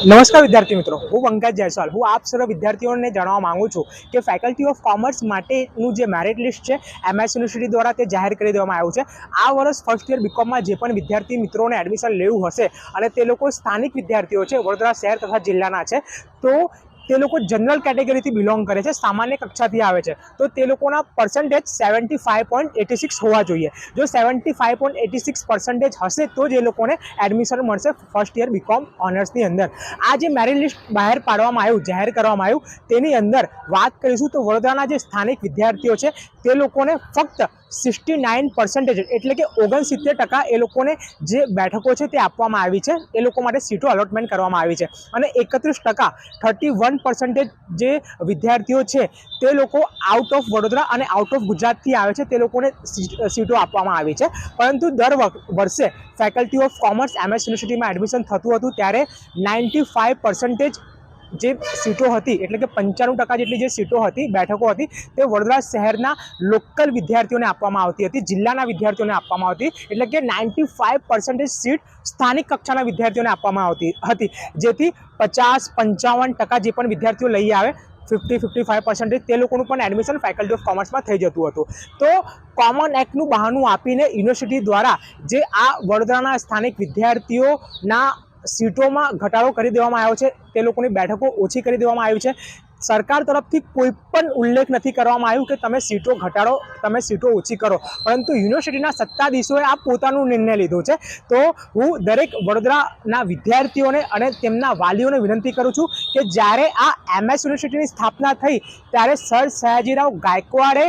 નમસ્કાર વિદ્યાર્થી મિત્રો, હું પંકજ જયસ્વાલ. હું આપ સર્વ વિદ્યાર્થીઓને જણાવવા માંગુ છું કે ફેકલ્ટી ઓફ કોમર્સ માટેનું જે મેરિટ લિસ્ટ છે એમએસ યુનિવર્સિટી દ્વારા તે જાહેર કરી દેવામાં આવ્યું છે. આ વર્ષ ફર્સ્ટ યર બીકોમમાં જે પણ વિદ્યાર્થી મિત્રોને એડમિશન લેવું હશે અને તે લોકો સ્થાનિક વિદ્યાર્થીઓ છે, વડોદરા શહેર તથા જિલ્લાના છે, તો તે લોકો જનરલ કેટેગરીથી બિલોંગ કરે છે, સામાન્ય કક્ષાથી આવે છે. તો તે લોકોના percentage seventy five point eighty six હોવા જોઈએ. જો seventy five point eighty six percentage હશે, તો જ એ લોકોને એડમિશન મળશે ફર્સ્ટ યર બીકોમ ઓનર્સની અંદર. આ જે મેરિટ લિસ્ટ બહાર પાડવામાં આવ્યું, જાહેર કરવામાં આવ્યું, તેની અંદર વાત કરીશું તો વડોદરાના જે સ્થાનિક વિદ્યાર્થીઓ છે, તે લોકોને ફક્ત સિક્સટી નાઇન પર્સન્ટેજ, એટલે કે ઓગણસિત્તેર ટકા એ લોકોને જે બેઠકો છે તે આપવામાં આવી છે, એ લોકો માટે સીટો અલોટમેન્ટ કરવામાં આવી છે. અને એકત્રીસ ટકા, થર્ટી વન પર્સન્ટેજ જે વિદ્યાર્થીઓ છે, તે લોકો આઉટ ઓફ વડોદરા અને આઉટ ઓફ ગુજરાતથી આવે છે, તે લોકોને સીટો આપવામાં આવી છે. પરંતુ દર વર્ષે ફેકલ્ટી ઓફ કોમર્સ એમએસ યુનિવર્સિટીમાં એડમિશન થતું હતું, ત્યારે નાઇન્ટી ફાઇવ પર્સન્ટેજ જે સીટો હતી, એટલે કે પંચાણું ટકા જેટલી જે સીટો હતી, બેઠકો હતી, તે વડોદરા શહેરના લોકલ વિદ્યાર્થીઓને આપવામાં આવતી હતી, જિલ્લાના વિદ્યાર્થીઓને આપવામાં આવતી, એટલે કે નાઇન્ટી ફાઇવ પર્સન્ટેજ સીટ સ્થાનિક કક્ષાના વિદ્યાર્થીઓને આપવામાં આવતી હતી. જેથી પચાસ પંચાવન ટકા જે પણ વિદ્યાર્થીઓ લઈ આવે, ફિફ્ટી ફિફ્ટી ફાઇવ પર્સન્ટેજ તે લોકોનું પણ એડમિશન ફેકલ્ટી ઓફ કોમર્સમાં થઈ જતું હતું. તો કોમન એક્ટનું બહાનું આપીને યુનિવર્સિટી દ્વારા જે આ વડોદરાના સ્થાનિક વિદ્યાર્થીઓના સીટોમાં ઘટાડો કરી દેવામાં આવ્યો છે. તે લોકોની બેઠકો ઓછી કરી દેવામાં આવી છે. સરકાર તરફથી કોઈ પણ ઉલ્લેખ નથી કરવામાં આવ્યું કે તમે સીટો ઘટાડો, તમે સીટો ઓછી કરો. પરંતુ યુનિવર્સિટીના સત્તાધીશોએ આ પોતાનો નિર્ણય લીધો છે. તો હું દરેક વડોદરાના વિદ્યાર્થીઓને અને તેમના વાલીઓને વિનંતી કરું છું કે જ્યારે આ એમએસ યુનિવર્સિટીની સ્થાપના થઈ, ત્યારે સર સયાજીરાવ ગાયકવાડે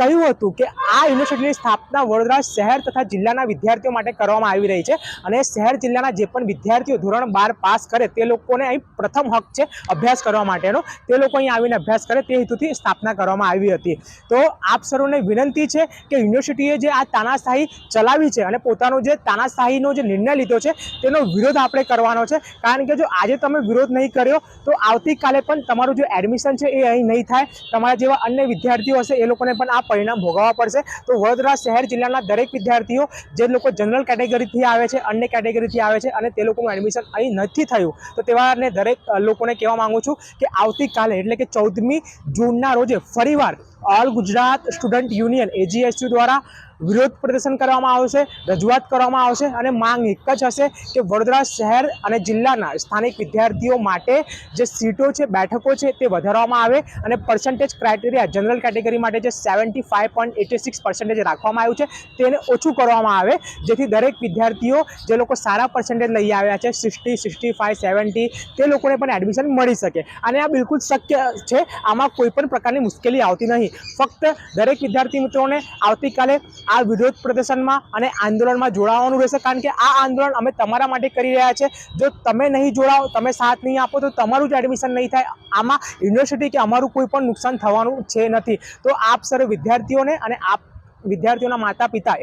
કહ્યું હતું કે આ યુનિવર્સિટીની સ્થાપના વડોદરા શહેર તથા જિલ્લાના વિદ્યાર્થીઓ માટે કરવામાં આવી રહી છે અને શહેર જિલ્લાના જે પણ વિદ્યાર્થીઓ ધોરણ બાર પાસ કરે તે લોકોને અહીં પ્રથમ હક છે અભ્યાસ કરવા માટેનો. તે લોકો અહીં આવીને અભ્યાસ કરે તે હેતુથી સ્થાપના કરવામાં આવી હતી. તો આપ સર્વને વિનંતી છે કે યુનિવર્સિટીએ જે આ તાનાશાહી ચલાવી છે અને પોતાનો જે તાનાશાહીનો જે નિર્ણય લીધો છે તેનો વિરોધ આપણે કરવાનો છે. કારણ કે જો આજે તમે વિરોધ નહીં કર્યો તો આવતીકાલે પણ તમારું જે એડમિશન છે એ અહીં નહીં થાય. તમારા જેવા અન્ય વિદ્યાર્થીઓ હશે એ લોકોને પણ આ પરિણામ ભોગવવા પડશે. તો વડોદરા શહેર જિલ્લાના દરેક વિદ્યાર્થીઓ, જે લોકો જનરલ કેટેગરીથી આવે છે, અન્ય કેટેગરીથી આવે છે અને તે લોકોનું એડમિશન અહીં નથી થયું. તો તેવાને દરેક લોકોને કહેવા માંગુ છું કે આવતીકાલે, એટલે કે ચૌદમી જૂનના રોજે ફરીવાર all Gujarat student union AGSU દ્વારા વિરોધ પ્રદર્શન કરવામાં આવશે રજૂઆત કરવામાં આવશે અને માંગ એક જ હશે કે વડોદરા શહેર અને જિલ્લાના સ્થાનિક વિદ્યાર્થીઓ માટે જે સીટો છે, બેઠકો છે તે વધારવામાં આવે અને પર્સન્ટેજ ક્રાઇટેરિયા જનરલ કેટેગરી માટે જે seventy five point eighty six percentage રાખવામાં આવ્યું છે તેને ઓછું કરવામાં આવે, જેથી દરેક વિદ્યાર્થીઓ જે લોકો સારા પર્સન્ટેજ લઈ આવ્યા છે સિક્સટી સિક્સટી ફાઇવ સેવન્ટી તે લોકોને પણ એડમિશન મળી શકે. અને આ બિલકુલ શક્ય છે, આમાં કોઈ પણ પ્રકારની મુશ્કેલી આવતી નહીં. ફક્ત દરેક વિદ્યાર્થી મિત્રોને આવતીકાલે આ વિરોધ પ્રદર્શનમાં અને આંદોલનમાં જોડાવાનું રહેશે. કારણ કે આ આંદોલન અમે તમારા માટે કરી રહ્યા છે. જો તમે નહીં જોડાઓ, તમે સાથ નહીં આપો, તો તમારું જ એડમિશન નહીં થાય. આમાં યુનિવર્સિટી કે અમારું કોઈ પણ નુકસાન થવાનું છે નથી. તો આપ સર્વ વિદ્યાર્થીઓને અને આપ વિદ્યાર્થીઓના માતા પિતા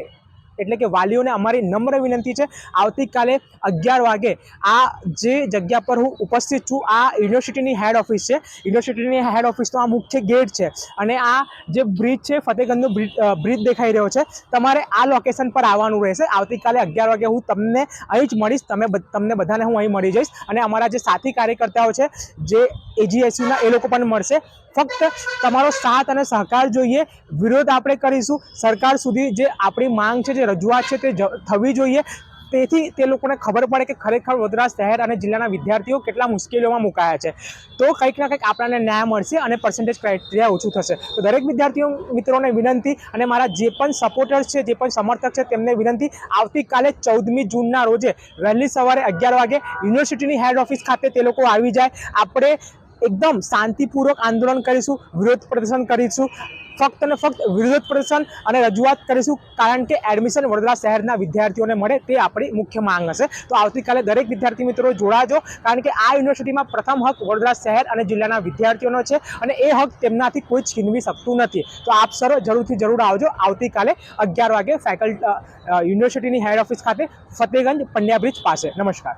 એટલે કે વાલીઓને અમારી નમ્ર વિનંતી છે. આવતીકાલે અગિયાર વાગે આ જે જગ્યા પર હું ઉપસ્થિત છું, આ યુનિવર્સિટીની હેડ ઓફિસ છે. યુનિવર્સિટીની હેડ ઓફિસનો આ મુખ્ય ગેટ છે અને આ જે બ્રિજ છે ફતેગંજનો બ્રિજ દેખાઈ રહ્યો છે. તમારે આ લોકેશન પર આવવાનું રહેશે. આવતીકાલે અગિયાર વાગે હું તમને અહીં જ મળીશ. તમે તમને બધાને હું અહીં મળી જઈશ. અને અમારા જે સાથી કાર્યકર્તાઓ છે, જે એજીએસયુના એ લોકો પણ મળશે. ફક્ત તમારો સાથ અને સહકાર જોઈએ. વિરોધ આપણે કરીશું. સરકાર સુધી જે આપણી માંગ છે, જે રજૂઆત છે તે થવી જોઈએ. તેથી તે લોકોને ખબર પડે કે ખરેખર વડોદરા શહેર અને જિલ્લાના વિદ્યાર્થીઓ કેટલા મુશ્કેલીઓમાં મુકાયા છે. તો કંઈક ના કંઈક આપણને ન્યાય મળશે અને પર્સન્ટેજ ક્રાઇટેરિયા ઓછું થશે. તો દરેક વિદ્યાર્થીઓ મિત્રોને વિનંતી અને મારા જે પણ સપોર્ટર્સ છે, જે પણ સમર્થક છે તેમને વિનંતી. આવતીકાલે ચૌદમી જૂનના રોજે વહેલી સવારે અગિયાર વાગે યુનિવર્સિટીની હેડ ઓફિસ ખાતે તે લોકો આવી જાય. આપણે એકદમ શાંતિપૂર્વક આંદોલન કરીશું, વિરોધ પ્રદર્શન કરીશું, ફક્ત ને ફક્ત વિરોધ પ્રદર્શન અને રજૂઆત કરીશું, કારણ કે એડમિશન વડોદરા શહેરના વિદ્યાર્થીઓને મળે તે આપણી મુખ્ય માંગ હશે. તો આવતીકાલે દરેક વિદ્યાર્થી મિત્રો જોડાજો, કારણ કે આ યુનિવર્સિટીમાં પ્રથમ હક વડોદરા શહેર અને જિલ્લાના વિદ્યાર્થીઓનો છે અને એ હક તેમનાથી કોઈ છીનવી શકતું નથી. તો આપ સરો જરૂરથી જરૂર આવજો. આવતીકાલે અગિયાર વાગે ફેકલ્ટી યુનિવર્સિટીની હેડ ઓફિસ ખાતે ફતેગંજ પંડ્યા બ્રિજ પાસે. નમસ્કાર.